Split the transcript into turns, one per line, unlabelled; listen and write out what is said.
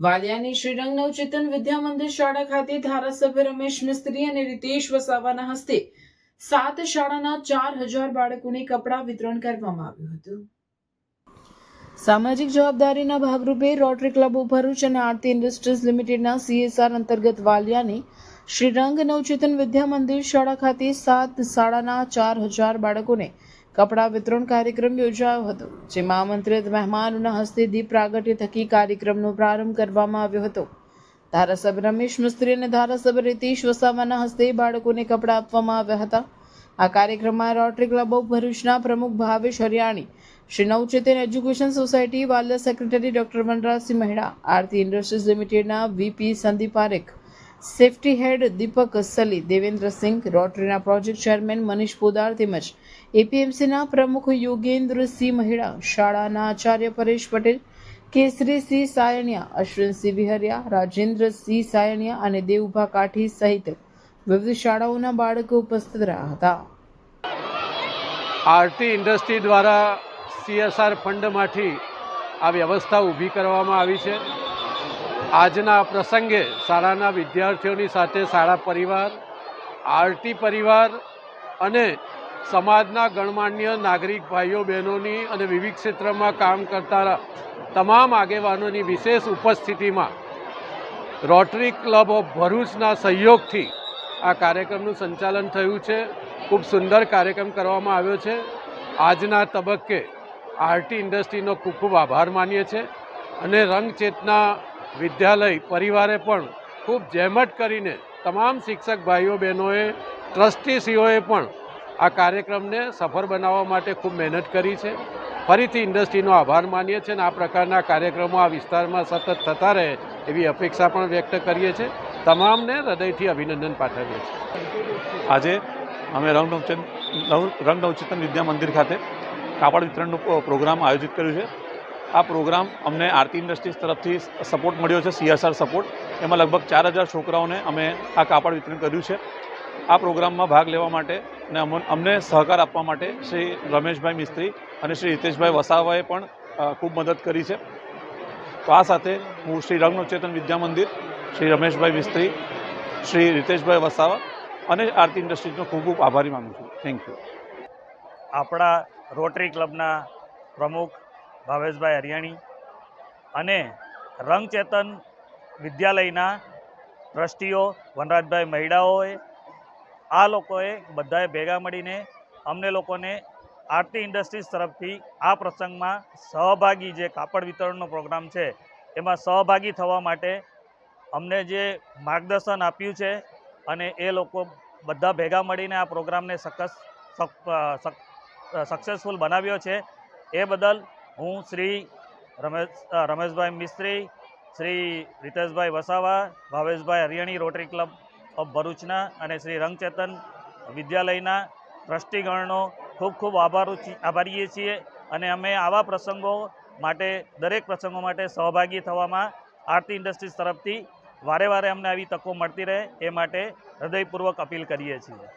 વાલિયાની શ્રીરંગ નવચેતન વિદ્યા મંદિર શાળા ખાતે ધારાસભ્ય રમેશ મિસ્ત્રી અને રીતેશ વસાવાના હસ્તે સાત શાળાના ચાર હજાર બાળકોને કપડાં વિતરણ કરવામાં આવ્યું હતું. સામાજિક જવાબદારીના ભાગરૂપે રોટરી ક્લબ ભરૂચ અને આરતી ઇન્ડસ્ટ્રીઝ લિમિટેડના સીએસઆર અંતર્ગત વાલિયાની શ્રીરંગ નવચેતન વિદ્યા મંદિર શાળા ખાતે સાત શાળાના ચાર હજાર બાળકોને કપડાં વિતરણ કાર્યક્રમ યોજાયો હતો, જેમાં આમંત્રિત મહેમાનોના હસ્તે દીપ પ્રાગટ્ય થકી કાર્યક્રમનો પ્રારંભ કરવામાં આવ્યો હતો. ધારાસભ્ય રમેશ મિસ્ત્રી અને ધારાસભ્ય રીતેશ વસાવાના હસ્તે બાળકોને કપડાં આપવામાં આવ્યા હતા. આ કાર્યક્રમમાં રોટરી ક્લબ ઓફ ભરૂચના પ્રમુખ Bhavesh Hariyani, Shri Navchetan education society Valia secretary doctor Vanrajsinh Maheda, Aarti industries લિમિટેડના VP Sandeep Parekh, safety head Deepak Sali, Devendrasinh, રોટરીના project chairman Manish Podar તેમજ એપીએમસીના પ્રમુખ યોગેન્દ્રસિંહ મહેડા, શાળાના આચાર્ય પરેશ પટેલ કેસરીસિંહ સાયણિયા અશ્વિનસિંહ વિહરિયા રાજેન્દ્રસિંહ સાયણિયા અને દેવભા કાઠી સહિત વિવિધ શાળાઓના બાળકો ઉપસ્થિત રહ્યા હતા.
આરટી ઇન્ડસ્ટ્રી દ્વારા સીએસઆર ફંડમાંથી આ વ્યવસ્થા ઊભી કરવામાં આવી છે. આજના પ્રસંગે શાળાના વિદ્યાર્થીઓની સાથે શાળા પરિવાર, આરટી પરિવાર અને સમાજના ગણમાન્ય નાગરિક ભાઈઓ, બહેનોની અને વિવિધ ક્ષેત્રમાં કામ કરતા તમામ આગેવાનોની વિશેષ ઉપસ્થિતિમાં રોટરી ક્લબ ઓફ ભરૂચના સહયોગથી આ કાર્યક્રમનું સંચાલન થયું છે. ખૂબ સુંદર કાર્યક્રમ કરવામાં આવ્યો છે. આજના તબક્કે આરટી ઇન્ડસ્ટ્રીનો ખૂબ ખૂબ આભાર માનીએ છીએ અને રંગચેતના વિદ્યાલય પરિવારે પણ ખૂબ જહેમત કરીને તમામ શિક્ષક ભાઈઓ, બહેનોએ, ટ્રસ્ટીસીઓએ પણ આ કાર્યક્રમને સફળ બનાવવા માટે ખૂબ મહેનત કરી છે. ફરીથી ઇન્ડસ્ટ્રીનો આભાર માનીએ છીએ અને આ પ્રકારના કાર્યક્રમો આ વિસ્તારમાં સતત થતા રહે એવી અપેક્ષા પણ વ્યક્ત કરીએ છીએ. તમામને હૃદયથી અભિનંદન પાઠવીએ છીએ.
આજે અમે રંગ રંગ નવચેતન વિદ્યા મંદિર ખાતે કાપડ વિતરણનો પ્રોગ્રામ આયોજિત કર્યો છે. આ પ્રોગ્રામ અમને આરતી ઇન્ડસ્ટ્રીઝ તરફથી સપોર્ટ મળ્યો છે, સીએસઆર સપોર્ટ. એમાં લગભગ ચાર હજાર છોકરાઓને અમે આ કાપડ વિતરણ કર્યું છે. આ પ્રોગ્રામમાં ભાગ લેવા માટે અને અમો- અમને સહકાર આપવા માટે શ્રી રમેશભાઈ મિસ્ત્રી અને શ્રી હિતેશભાઈ વસાવાએ પણ ખૂબ મદદ કરી છે. તો આ સાથે હું શ્રી રંગનોચેતન વિદ્યા મંદિર, શ્રી રમેશભાઈ મિસ્ત્રી, શ્રી રિતેશભાઈ વસાવા અને આરતી ઇન્ડસ્ટ્રીઝનો ખૂબ ખૂબ આભારી માનું છું. થેન્ક યુ
આપણા રોટરી ક્લબના પ્રમુખ ભાવેશભાઈ હરિયાણી અને રંગચેતન વિદ્યાલયના ટ્રસ્ટીઓ વનરાજભાઈ મહિડાઓએ આ લોકોએ બધાએ ભેગા મળીને અમને લોકોને આરતી ઇન્ડસ્ટ્રીઝ તરફથી આ પ્રસંગમાં સહભાગી જે કાપડ વિતરણનો પ્રોગ્રામ છે, એમાં સહભાગી થવા માટે અમને જે માર્ગદર્શન આપ્યું છે અને એ લોકો બધા ભેગા મળીને આ પ્રોગ્રામને સક્સેસ સક્સેસફુલ બનાવ્યો છે. એ બદલ હું Shri Ramesh Rameshbhai Mistry, Shri Riteshbhai Vasava, Bhaveshbhai Hariyani rotary club of ભરૂચના અને શ્રી રંગચેતન વિદ્યાલયના ટ્રસ્ટીગણનો ખૂબ ખૂબ આભાર આભારીએ છીએ અને અમે આવા પ્રસંગો માટે, દરેક પ્રસંગો માટે સહભાગી થવામાં આરતી ઇન્ડસ્ટ્રીઝ તરફથી વારે વારે અમને આવી તકો મળતી રહે એ માટે હૃદયપૂર્વક અપીલ કરીએ છીએ.